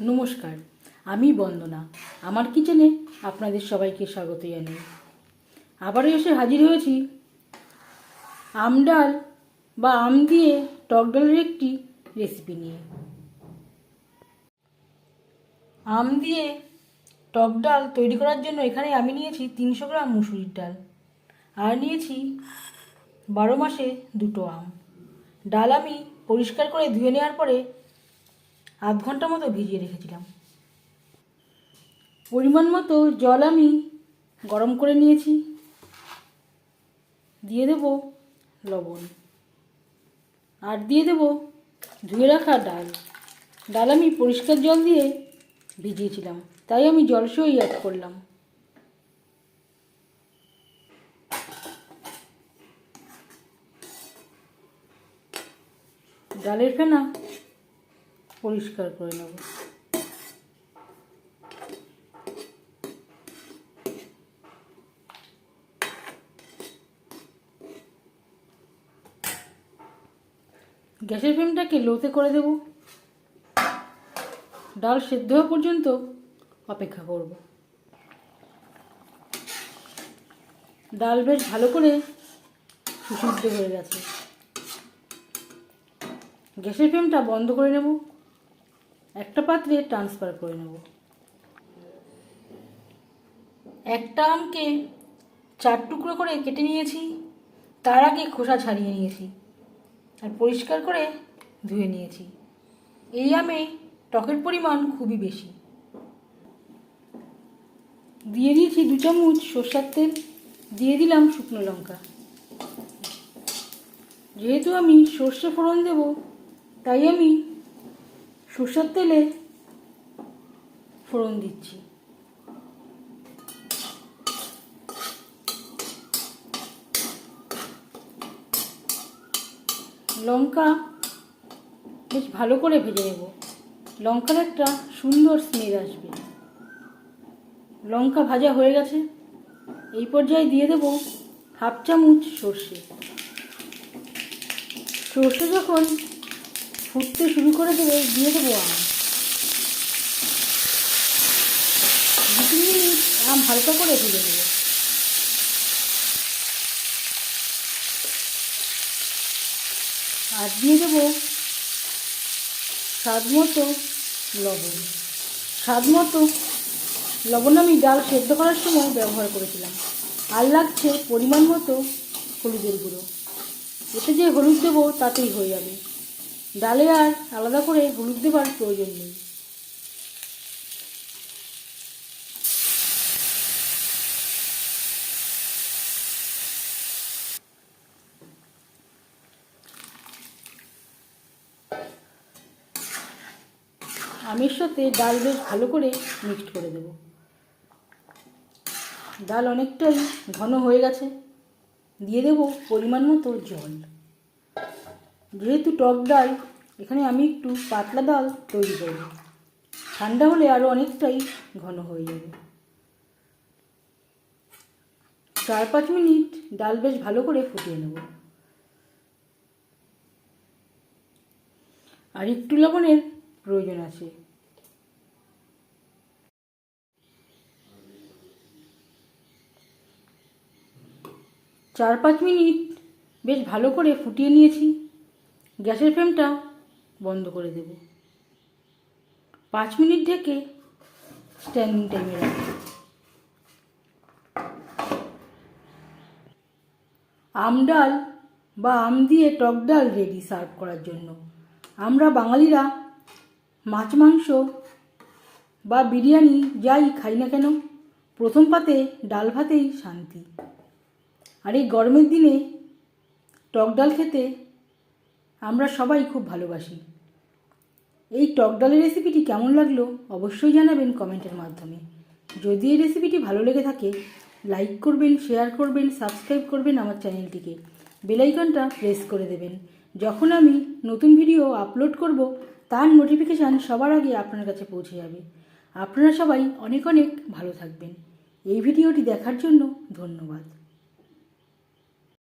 নমস্কার, আমি বন্দনা। আমার কিচেনে আপনাদের সবাইকে স্বাগত জানাই। আবারও এসে হাজির হয়েছি। আম ডাল বা আম দিয়ে টক ডালের একটি রেসিপি নিয়ে। আম দিয়ে টক ডাল তৈরি করার জন্য এখানে আমি নিয়েছি তিনশো গ্রাম মুসুরির ডাল আর নিয়েছি বারো মাসে দুটো আম। ডাল আমি পরিষ্কার করে ধুয়ে নেওয়ার পরে আধ ঘণ্টা মতো ভিজিয়ে রেখেছিলাম। পরিমাণ মতো জল আমি গরম করে নিয়েছি। দিয়ে দেব লবণ। আর দিয়ে দেব ধুয়ে রাখা ডাল। ডাল আমি পরিষ্কার জল দিয়ে ভিজিয়েছিলাম, তাই আমি জলসই অ্যাড করলাম। ডালের ফেনা পরিষ্কার করে নেব। গ্যাসের ফ্লেমটাকে লোতে করে দেব। ডাল সেদ্ধ হওয়া পর্যন্ত অপেক্ষা করব। ডাল বেশ ভালো করে সুসিদ্ধ হয়ে গেছে। গ্যাসের ফ্লেমটা বন্ধ করে নেব। একটা পাত্রে ট্রান্সফার করে নেব। একটা আমকে চার টুকরো করে কেটে নিয়েছি, তার আগে খোসা ছাড়িয়ে নিয়েছি আর পরিষ্কার করে ধুয়ে নিয়েছি। এই আমে টকের পরিমাণ খুবই বেশি। দিয়ে দিয়েছি দু চামচ সর্ষার তেল, দিয়ে দিলাম শুকনো লঙ্কা। যেহেতু আমি সর্ষে ফোড়ন দেব, তাই আমি সর্ষের তেলে ফোড়ন দিচ্ছি। লঙ্কা বেশ ভালো করে ভেজে নেব। লঙ্কার একটা সুন্দর স্মেল আসবে। লঙ্কা ভাজা হয়ে গেছে। এই পর্যায়ে দিয়ে দেব হাফ চামচ সর্ষে। সর্ষে যখন ফুটতে শুরু করে দেবে, দিয়ে দেবো আম। আম হালকা করে ভেজে নেব। আর দিয়ে দেবো স্বাদ মতো লবণ। স্বাদ মতো লবণ আমি ডাল সেদ্ধ করার সময় ব্যবহার করেছিলাম। আর লাগছে পরিমাণ মতো হলুদের গুঁড়ো। এতে যে হলুদ দেবো তাতেই হয়ে যাবে। ডালে আর আলাদা করে হলুদ দেবার প্রয়োজন নেই। আমের সাথে ডাল বেশ ভালো করে মিক্সড করে দেব। ডাল অনেকটাই ঘন হয়ে গেছে। দিয়ে দেব পরিমাণ মতো জল। যেহেতু টক ডাল, এখানে আমি একটু পাতলা ডাল তৈরি করব ঠান্ডা হলে আরও অনেকটাই ঘন হয়ে যাবে। চার পাঁচ মিনিট ডাল বেশ ভালো করে ফুটিয়ে নেব। আর একটু লবণের প্রয়োজন আছে। চার পাঁচ মিনিট বেশ ভালো করে ফুটিয়ে নিয়েছি। গ্যাসের ফ্লেমটা বন্ধ করে দেব। পাঁচ মিনিট ঢেকে স্ট্যান্ডিং টাইমে রাখব। আম ডাল বা আম দিয়ে টক ডাল রেডি সার্ভ করার জন্য। আমরা বাঙালিরা মাছ, মাংস বা বিরিয়ানি যাই খাই না কেন, প্রথম পাতে ডাল ভাতেই শান্তি। আর এই গরমের দিনে টক ডাল খেতে আমরা সবাই খুব ভালোবাসি। এই টক ডালের রেসিপিটি কেমন লাগল অবশ্যই জানাবেন কমেন্টের মাধ্যমে। যদি এই রেসিপিটি ভালো লেগে থাকে লাইক করবেন শেয়ার করবেন সাবস্ক্রাইব করবেন আমার চ্যানেলটিকে বেলাইকনটা প্রেস করে দেবেন। যখন আমি নতুন ভিডিও আপলোড করব, তার নোটিফিকেশান সবার আগে আপনার কাছে পৌঁছে যাবে। আপনারা সবাই অনেক অনেক ভালো থাকবেন। এই ভিডিওটি দেখার জন্য ধন্যবাদ।